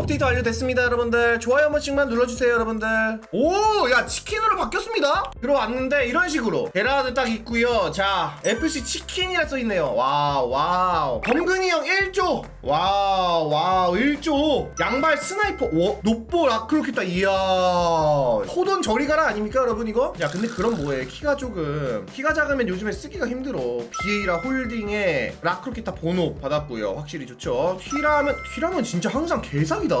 업데이트 완료됐습니다 여러분들. 좋아요 한 번씩만 눌러주세요 여러분들. 오 야 치킨으로 바뀌었습니다? 들어왔는데 이런 식으로. 게라드 딱 있고요. 자 FC 치킨이라 써있네요. 와우 와우. 범근이 형 1조. 와우 와우 1조. 양발 스나이퍼. 와 노볼. 아크로키타 이야. 호돈 저리 가라 아닙니까 여러분 이거? 야 근데 그럼 뭐해? 키가 조금. 키가 작으면 요즘에 쓰기가 힘들어. 비에이라 홀딩에 라크로키타 번호 받았고요. 확실히 좋죠. 휘라면 휘라면 진짜 항상 개사기 다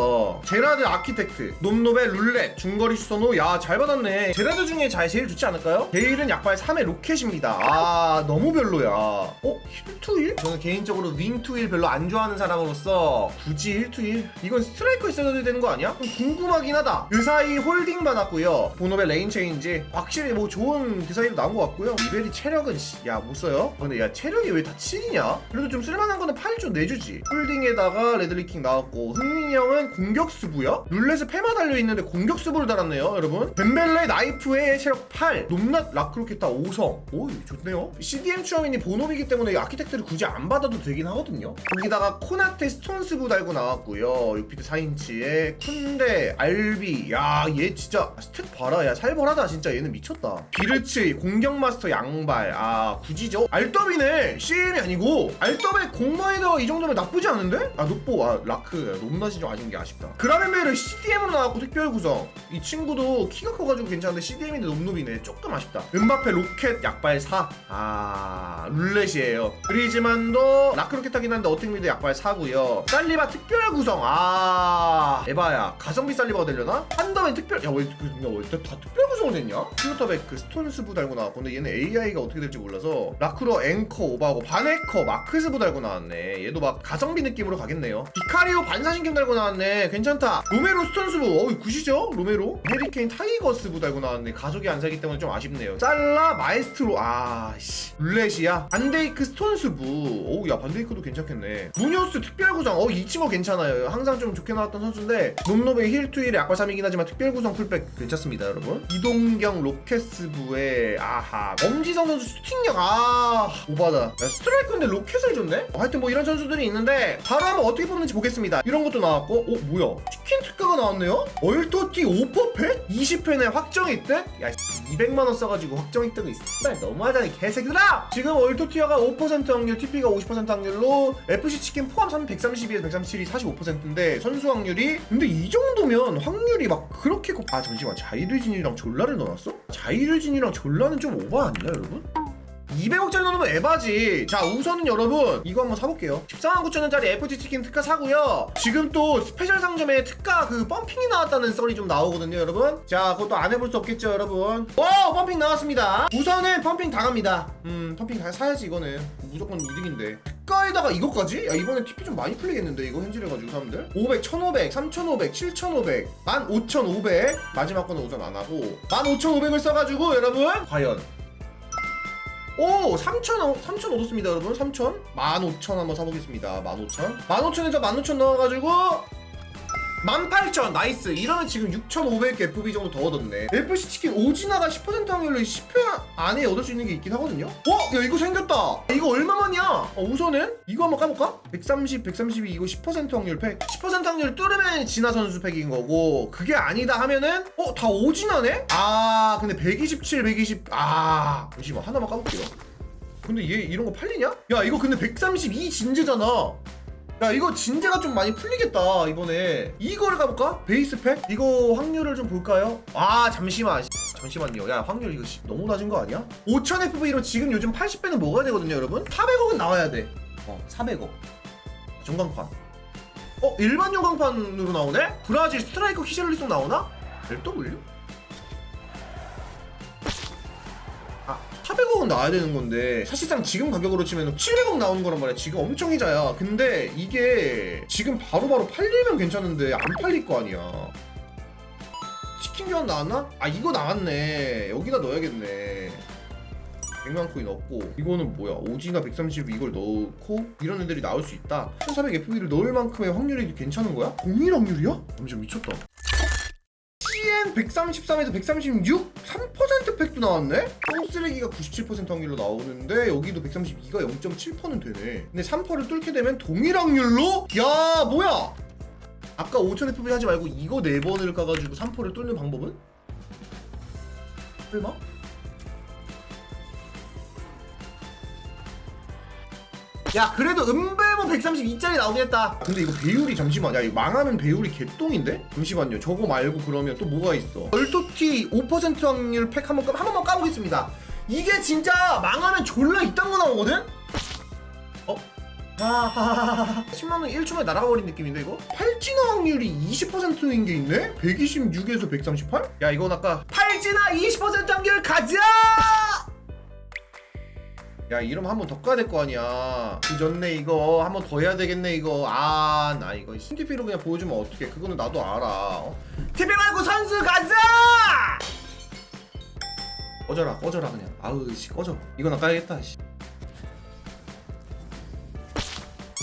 제라드 아키텍트 놈노벨 룰렛 중거리 슈터노 야잘 받았네 제라드 중에 잘 제일 좋지 않을까요? 베일은 약발 3의 로켓입니다 아 너무 별로야 어? 힐투일? 저는 개인적으로 윙투일 별로 안 좋아하는 사람으로서 굳이 힐투일? 이건 스트라이커 있어야 되는 거 아니야? 좀 궁금하긴 하다 그 사이 홀딩 받았고요 본업의 레인 체인지 확실히 뭐 좋은 그 사이로 나온 것 같고요 이벨이 체력은 야 못 써요? 근데 야 체력이 왜 다 7이냐? 그래도 좀 쓸만한 거는 8좀 내주지 홀딩에다가 레드리킹 나왔고 흥민이 형은 공격수부요? 룰렛에 페마 달려있는데 공격수부를 달았네요 여러분. 벤벨레 나이프에 체력 8 놈낫 라크로키타 5성. 오 좋네요. CDM 추어민이 본업이기 때문에 이 아키텍트를 굳이 안 받아도 되긴 하거든요. 거기다가 코나테 스톤스부 달고 나왔고요. 6피트 4인치에 쿤데 알비. 야 얘 진짜 스탯 봐라. 야 살벌하다. 진짜 얘는 미쳤다. 비르츠 공격 마스터 양발. 아 굳이죠? 알더비네. CM이 아니고. 알더비 공마이더 이 정도면 나쁘지 않은데? 아 노뽀 아 라크. 놈낫이 좀 아쉬운 게 아쉽다. 그라멘벨은 CDM으로 나왔고 특별 구성. 이 친구도 키가 커가지고 괜찮은데 CDM인데 놈놈이네. 조금 아쉽다. 은바페 로켓 약발 4 아 룰렛이에요. 그리즈만도 라크로켓 하긴 한데 어택미드 약발 4고요. 살리바 특별 구성. 아 에바야. 가성비 살리바가 되려나? 한더맨 특별 야왜 다 특별 구성을 했냐? 플루터백 그 스톤스부 달고 나왔고 근데 얘는 AI가 어떻게 될지 몰라서 라크로 앵커 오바하고 바네커 마크스부 달고 나왔네. 얘도 막 가성비 느낌으로 가겠네요. 비카리오 반사신경 달고 나왔네. 괜찮다. 로메로 스톤스부. 어이 굿이죠? 로메로? 헤리케인 타이거스부 달고 나왔네. 가속이 안 살기 때문에 좀 아쉽네요. 살라 마에스트로. 아씨. 룰렛이야? 반데이크 스톤스부. 오우 야 반데이크도 괜찮겠네. 무니오스 특별구성. 어이 친구 괜찮아요. 항상 좀 좋게 나왔던 선수인데 놈놈의 힐투일의 약발 3이긴 하지만 특별구성 풀백 괜찮습니다 여러분. 이 동경 로켓스부의 아하 엄지성 선수 슈팅력 아 오바다. 야, 스트라이크인데 로켓을 줬네? 하여튼 뭐 이런 선수들이 있는데 바로 한번 어떻게 뽑는지 보겠습니다. 이런 것도 나왔고 어 뭐야? 치킨 특가가 나왔네요? 얼토티 5퍼펫 20회 확정 획득 야 200만원 써가지고 확정 획득은 있어. 너무하잖아 이 개새끼들아! 지금 얼토티어가 5% 확률 TP가 50% 확률로 FC 치킨 포함 132에서 137이 45%인데 선수 확률이 근데 이 정도 면 확률이 막 그렇게 고... 아 잠시만 자이르진이랑 졸라를 넣어놨어? 자이르진이랑 졸라는 좀 오버 아니야 여러분? 200억짜리 넣으면 에바지. 자, 우선은 여러분, 이거 한번 사볼게요. 14만 9천원짜리 FG 치킨 특가 사고요. 지금 또 스페셜 상점에 특가 그 펌핑이 나왔다는 썰이 좀 나오거든요, 여러분. 자, 그것도 안 해볼 수 없겠죠, 여러분. 와, 펌핑 나왔습니다. 우선은 펌핑 다 갑니다. 음, 펌핑 다 사야지, 이거는. 무조건 이득인데. 특가에다가 이것까지? 야, 이번에 TP 좀 많이 풀리겠는데, 이거 현질해가지고 사람들? 500, 1500, 3500, 7500, 15500. 마지막 거는 우선 안 하고. 15500을 써가지고, 여러분, 과연 오! 3,000, 3,000 얻었습니다, 여러분. 3,000. 15,000 한번 사보겠습니다. 15,000. 15,000에서 15,000 넣어가지고, 18,000 나이스 이러면 지금 6,500 FB 정도 더 얻었네 FC 치킨 오지나가 10% 확률로 10회 안에 얻을 수 있는 게 있긴 하거든요 어? 야 이거 생겼다 이거 얼마만이야 어, 우선은 이거 한번 까볼까? 130, 132 이거 10% 확률 팩 10% 확률 뚫으면 진화 선수 팩인 거고 그게 아니다 하면은 어? 다 오지나네? 아 근데 127, 120아 잠시만 하나만 까볼게요 근데 얘 이런 거 팔리냐? 야 이거 근데 132 진제잖아 야 이거 진제가 좀 많이 풀리겠다 이번에 이거를 가볼까? 베이스 팩? 이거 확률을 좀 볼까요? 아 잠시만 잠시만요 야 확률 이거 씨, 너무 낮은 거 아니야? 5000 FV로 지금 요즘 80배는 먹어야 되거든요 여러분 400억은 나와야 돼어 400억 전광판 어 일반 요강판으로 나오네? 브라질 스트라이커 히샬리송 나오나? 아 400억은 나와야 되는 건데 사실상 지금 가격으로 치면 700억 나오는 거란 말이야. 지금 엄청 이자야. 근데 이게 지금 바로바로 팔리면 괜찮은데 안 팔릴 거 아니야. 치킨 교환 나왔나? 아 이거 나왔네. 여기다 넣어야겠네. 100만 코인 없고. 이거는 뭐야? 오지나 130 이걸 넣고 이런 애들이 나올 수 있다. 1400 FB를 넣을 만큼의 확률이 괜찮은 거야? 동일 확률이야? 잠시만 미쳤다 CN 133에서 136 3% 팩도 나왔네? 똥쓰레기가 97% 확률로 나오는데 여기도 132가 0.7%는 되네 근데 3%를 뚫게 되면 동일 확률로 야 뭐야 아까 5천 FP 하지 말고 이거 4번을 까가지고 3포를 뚫는 방법은? 설마? 야 그래도 은배모 132짜리 나오긴 했다 근데 이거 배율이 잠시만 야 이거 망하면 배율이 개똥인데? 잠시만요 저거 말고 그러면 또 뭐가 있어 얼토티 5% 확률 팩 한번 까, 한 번만 까보겠습니다 이게 진짜 망하면 졸라 이딴 거 나오거든? 어? 아 10만원 1초만에 날아가 버린 느낌인데 이거? 팔진화 확률이 20%인 게 있네? 126에서 138? 야 이건 아까 팔진화 20% 확률 가자! 야 이름 한 번 더 까야 될 거 아니야. 늦었네 이거. 한 번 더 해야 되겠네 이거. 아 나 이거 TP로 그냥 보여주면 어떡해. 그거는 나도 알아 어? TP 말고 선수 가자! 꺼져라 꺼져라 그냥. 아우 씨 꺼져. 안 까야겠다 씨.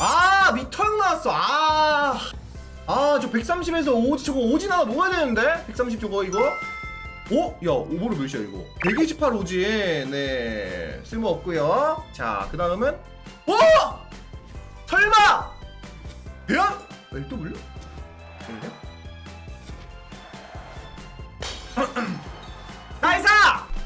아 미털 나왔어. 아. 아, 저 130에서 오지, 저거 오진 하나 먹어야 되는데? 130 저거, 이거? 오? 야, 오버로 몇이야, 이거? 128 오지. 네. 쓸모 없고요 자, 그 다음은, 오! 설마! 대현? 왜또 물려? 잠시만요. 나이사!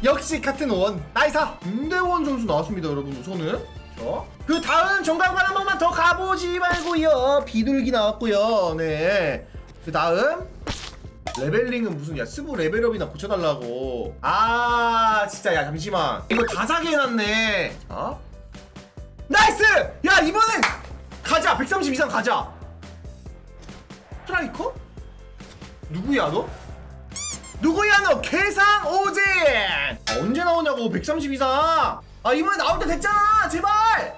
역시 같은 원. 나이사! 김대원 선수 나왔습니다, 여러분, 우선은. 자. 그 다음 정강관 한 번만 더 가보지 말고요. 비둘기 나왔고요. 네. 그 다음 레벨링은 무슨 야 스부 레벨업이나 고쳐달라고. 아 진짜 야 잠시만 이거 다 사게 해놨네. 자. 나이스! 야 이번엔 가자 130 이상 가자. 스트라이커? 누구야 너? 누구야 너? 개상! 아, 언제 나오냐고 130 이상! 아 이번에 나올 때 됐잖아 제발!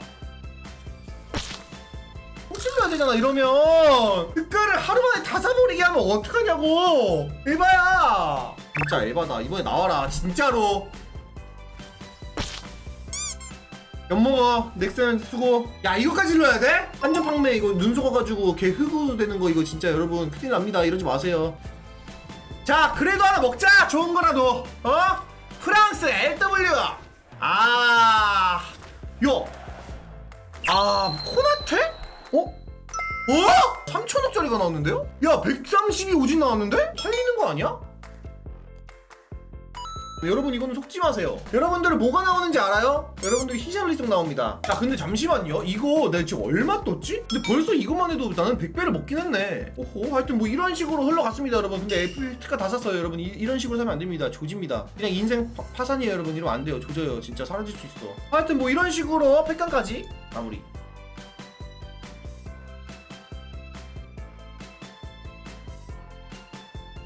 되잖아 이러면. 그거를 하루 만에 다 사버리게 하면 어떡하냐고. 에바야. 진짜 에바다. 이번에 나와라 진짜로. 엿먹어. 넥슨 수고. 야 이거까지 눌러야 돼? 한정 판매 이거 눈 속아가지고 걔 흑우 되는 거 이거 진짜 여러분 큰일 납니다. 이러지 마세요. 자 그래도 하나 먹자. 좋은 거라도. 어? 프랑스 LW 아 요. 아 코나테? 어? 어? 3천원짜리가 나왔는데요? 야 132 오진 나왔는데? 팔리는 거 아니야? 네, 여러분 이거는 속지 마세요 여러분들 뭐가 나오는지 알아요? 여러분들 히샬리송 나옵니다 자 근데 잠시만요 이거 내가 지금 얼마 떴지? 근데 벌써 이것만 해도 나는 100배를 먹긴 했네 오호 하여튼 뭐 이런 식으로 흘러갔습니다 여러분 근데 애플 특가 다 샀어요 여러분 이, 이런 식으로 사면 안 됩니다 조집니다 그냥 인생 파, 파산이에요 여러분 이러면 안 돼요 조져요 진짜 사라질 수 있어 하여튼 뭐 이런 식으로 팩간까지 마무리